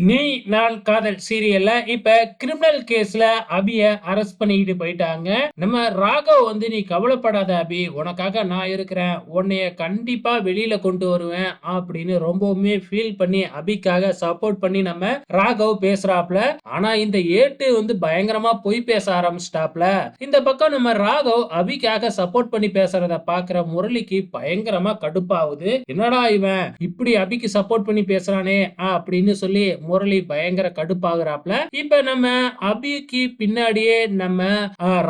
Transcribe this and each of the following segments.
நீ நான் காதல் சீரியல்ல இப்ப கிரிமினல் கேஸ்ல அபிய அரெஸ்ட் பண்ணிக்கிட்டு போயிட்டாங்க. நம்ம ராகவ் வந்து நீ கவலைப்படாத அபி உனக்காக நான் இருக்கிறேன். உன்னைய கண்டிப்பா வெளியில கொண்டு வருவேன். அப்படின்னு ரொம்பவுமே ஃபீல் பண்ணி அபிக்காக சப்போர்ட் பண்ணி நம்ம ராகவ் பேசுறாப்ல. ஆனா இந்த ஏட்டு வந்து பயங்கரமா பொய் பேச ஆரம்பிச்சிட்டாப்ல. இந்த பக்கம் நம்ம ராகவ் அபிக்காக சப்போர்ட் பண்ணி பேசுறத பாக்குற முரளிக்கு பயங்கரமா கடுப்பாகுது. என்னடா இவன்? இப்படி அபிக்கு சப்போர்ட் பண்ணி பேசுறானே ஆ, அப்படின்னு சொல்லி முரளி பயங்கர கடுப்பாகிறாப்ல. இப்ப நம்ம அபிக்கு பின்னாடியே நம்ம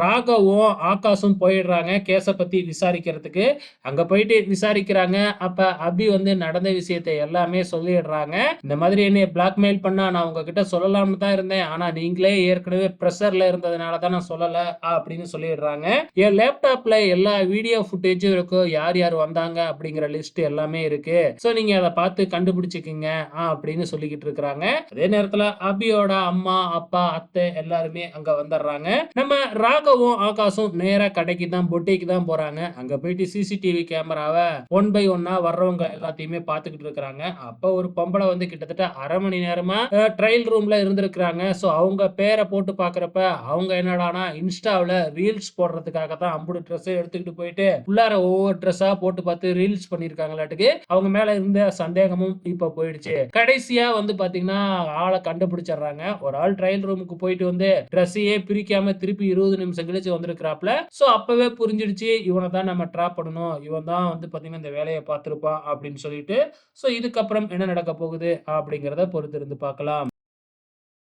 ராகவும் ஆகாஷும் போயிடுறாங்க கேஸ பத்தி விசாரிக்கிறதுக்கு. அங்க போயிட்டு விசாரிக்கிறாங்க. அப்ப அபி வந்து நடந்த விஷயத்தை எல்லாமே சொல்லிடுறாங்க. இந்த மாதிரி என்னை பிளாக்மெயில் பண்ணா நான் உங்ககிட்ட சொல்லலாம்னு தான் இருந்தேன். ஆனா நீங்களே ஏற்கனவே ப்ரெஷர்ல இருந்ததுனால தான் நான் சொல்லல அப்படின்னு சொல்லிடுறாங்க. என் லேப்டாப்ல எல்லா வீடியோ ஃபுட்டேஜும் இருக்கும் யார் யார் வந்தாங்க அப்படிங்கிற லிஸ்ட் எல்லாமே இருக்கு. ஸோ நீங்க அதை பார்த்து கண்டுபிடிச்சிக்கிங்க ஆ, அப்படின்னு சொல்லிக்கிட்டு இருக்கிறாங்க. அதே நேரத்துல அபியோட அம்மா அப்பா அத்தை எல்லாருமே அங்க வந்துடுறாங்க நம்ம ராகவும் ஆகாசும் நேரா கடைக்கு தான் பொட்டிக்கு தான் போறாங்க. அங்க போயிட்டு சிசிடிவி கேமராவை ஒன் பை ஒன்னா வர்றவங்க எல்லாத்தையுமே பாத்துக்கிட்டு இருக்கிறாங்க. அப்ப ஒரு பொம்பளை வந்து கிட்டத்தட்ட அரை மணி நேரமா ட்ரையல் ரூம்ல இருந்திருக்கிறாங்க. ஸோ அவங்க பேரை போட்டு பாக்குறப்ப அவங்க என்னடானா இன்ஸ்டாவில் ரீல்ஸ் போடுறதுக்காக தான் அம்புடு ட்ரெஸ் எடுத்துக்கிட்டு போயிட்டு உள்ளார ஒவ்வொரு ட்ரெஸ்ஸா போட்டு பார்த்து ரீல்ஸ் பண்ணிருக்காங்களாட்டுக்கு அவங்க மேல இருந்த சந்தேகமும் இப்ப போயிடுச்சு. கடைசியா வந்து பாத்தீங்கன்னா ஆளை கண்டுபிடிச்சிடுறாங்க. ஒரு ஆள் ட்ரையல் ரூமுக்கு போயிட்டு வந்து ட்ரெஸ்ஸையே பிரிக்காம திருப்பி இருபது நிமிஷம் கழிச்சு வந்திருக்கிறாப்ல ஸோ அப்பவே புரிஞ்சிடுச்சு இவனை தான் நம்ம ட்ராப் பண்ணணும். இவன் தான் வந்து பார்த்தீங்கன்னா இந்த வேலையை பார்த்துருப்பான் அப்படின்னு சொல்லிட்டு. ஸோ இதுக்கப்புறம் என்ன நடக்க போகுது அப்படிங்கிறத பொறுத்திருந்து பார்க்கலாம்.